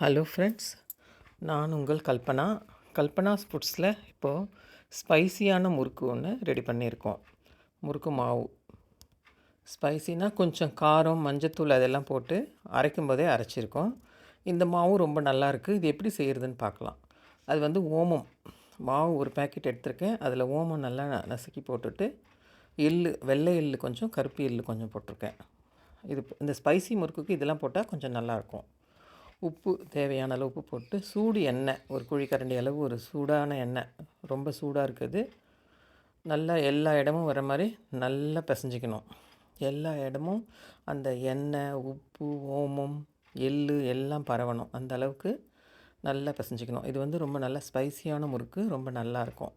Hello friends நான் உங்கள் கல்பனா. கல்பனாஸ் ஃபுட்ஸில் இப்போது ஸ்பைசியான முறுக்கு ஒன்று ரெடி பண்ணியிருக்கோம். முறுக்கு மாவு. ஸ்பைசினால் கொஞ்சம் காரம் மஞ்சத்தூள் அதெல்லாம் போட்டு அரைக்கும் போதே அரைச்சிருக்கோம். இந்த மாவும் ரொம்ப நல்லாயிருக்கு. இது எப்படி செய்கிறதுன்னு பார்க்கலாம். அது வந்து ஓமம். மாவு ஒரு பேக்கெட் எடுத்திருக்கேன். அதில் ஓமம் நல்லா நசுக்கி போட்டுட்டு எள்ளு வெள்ளை எள்ளு கொஞ்சம் கருப்பு எள்ளு கொஞ்சம் போட்டிருக்கேன். இது இந்த ஸ்பைசி முறுக்குக்கு இதெல்லாம் போட்டால் கொஞ்சம் நல்லாயிருக்கும். உப்பு தேவையான அளவு உப்பு போட்டு சூடு எண்ணெய் ஒரு குழிக்கரண்டி அளவு ஒரு சூடான எண்ணெய். ரொம்ப சூடாக இருக்குது. நல்லா எல்லா இடமும் வர மாதிரி நல்லா பிசைஞ்சிக்கணும். எல்லா இடமும் அந்த எண்ணெய் உப்பு ஓமம் எள்ளு எல்லாம் பரவணும். அந்த அளவுக்கு நல்லா பிசைஞ்சிக்கணும். இது வந்து ரொம்ப நல்லா ஸ்பைசியான முறுக்கு ரொம்ப நல்லாயிருக்கும்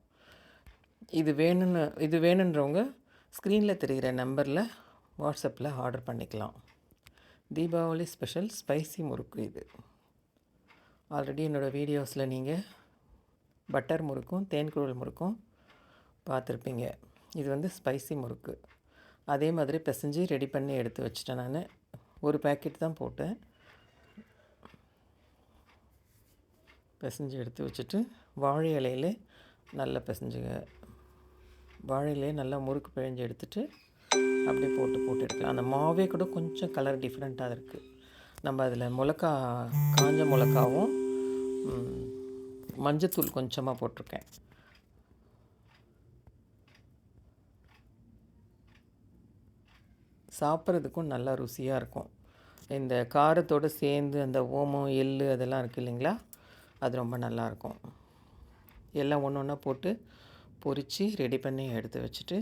இது வேணும்னு இது வேணுன்றவங்க ஸ்க்ரீனில் தெரிகிற நம்பரில் வாட்ஸ்அப்பில் ஆர்டர் பண்ணிக்கலாம். தீபாவளி ஸ்பெஷல் ஸ்பைசி முறுக்கு இது. ஆல்ரெடி என்னோடய வீடியோஸில் நீங்கள் பட்டர் முறுக்கும் தேன்குழல் முறுக்கும் பார்த்துருப்பீங்க. இது வந்து ஸ்பைசி முறுக்கு. அதே மாதிரி பிசைஞ்சு ரெடி பண்ணி எடுத்து வச்சிட்டேன் நான். ஒரு பேக்கெட் தான் போட்டேன். பிசைஞ்சு எடுத்து வச்சுட்டு வாழை இலையில நல்லா பிசைஞ்சுங்க. வாழை இலையை நல்லா முறுக்கு பிழிஞ்சு எடுத்துகிட்டு அப்படியே போட்டு போட்டு எடுக்கலாம். அந்த மாவே கூட கொஞ்சம் கலர் டிஃப்ரெண்ட்டாக இருக்குது நம்ம அதில் மிளகா காஞ்ச மிளகாவும் மஞ்சத்தூள் கொஞ்சமாக போட்டிருக்கேன். சாப்பிட்றதுக்கும் நல்லா ருசியாக இருக்கும். இந்த காரத்தோடு சேர்ந்து அந்த ஓமம் எள் அதெல்லாம் இருக்குது இல்லைங்களா? அது ரொம்ப நல்லாயிருக்கும் எல்லாம் ஒன்று ஒன்றா போட்டு பொரித்து ரெடி பண்ணி எடுத்து வச்சுட்டு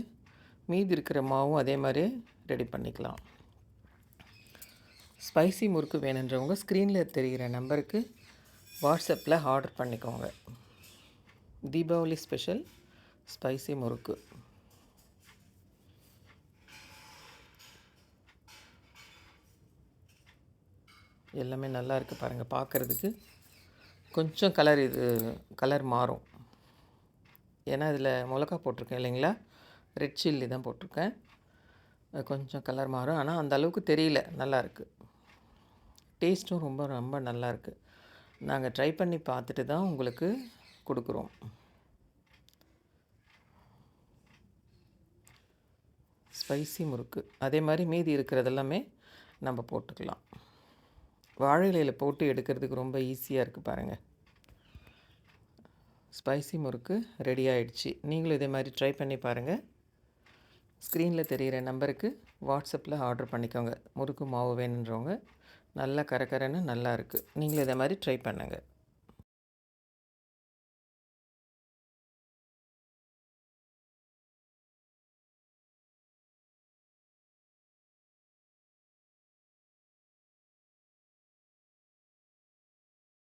மீதி இருக்கிற மாவும் அதே மாதிரி ரெடி பண்ணிக்கலாம். ஸ்பைசி முறுக்கு வேணுன்றவங்க ஸ்க்ரீனில் தெரிகிற நம்பருக்கு வாட்ஸ்அப்பில் ஆர்டர் பண்ணிக்கோங்க. தீபாவளி ஸ்பெஷல் ஸ்பைசி முறுக்கு. எல்லாமே நல்லா இருக்குது பாருங்கள் பார்க்குறதுக்கு கொஞ்சம் கலர் இது கலர் மாறும். ஏன்னா இதில் மிளகா போட்டிருக்கேன் இல்லைங்களா? ரெட் சில்லி தான் போட்டிருக்கேன். கொஞ்சம் கலர் மாறும். ஆனால் அந்த அளவுக்கு தெரியல. நல்லாயிருக்கு டேஸ்ட்டும் ரொம்ப ரொம்ப நல்லாயிருக்கு நாங்கள் ட்ரை பண்ணி பார்த்துட்டு தான் உங்களுக்கு கொடுக்குறோம். ஸ்பைசி முறுக்கு. அதே மாதிரி மீதி இருக்கிறதெல்லாமே நம்ம போட்டுக்கலாம். வாழை இலையில் போட்டு எடுக்கிறதுக்கு ரொம்ப ஈஸியாக இருக்குது பாருங்கள் ஸ்பைசி முறுக்கு ரெடி ஆகிடுச்சி நீங்களும் இதே மாதிரி ட்ரை பண்ணி பாருங்கள் ஸ்க்ரீனில் தெரிகிற நம்பருக்கு வாட்ஸ்அப்பில் ஆர்டர் பண்ணிக்கோங்க. முறுக்கு மாவு வேணுன்றவங்க. நல்லா கரகரன்னு நல்லா இருக்குது நீங்களும் இதை மாதிரி ட்ரை பண்ணுங்கள்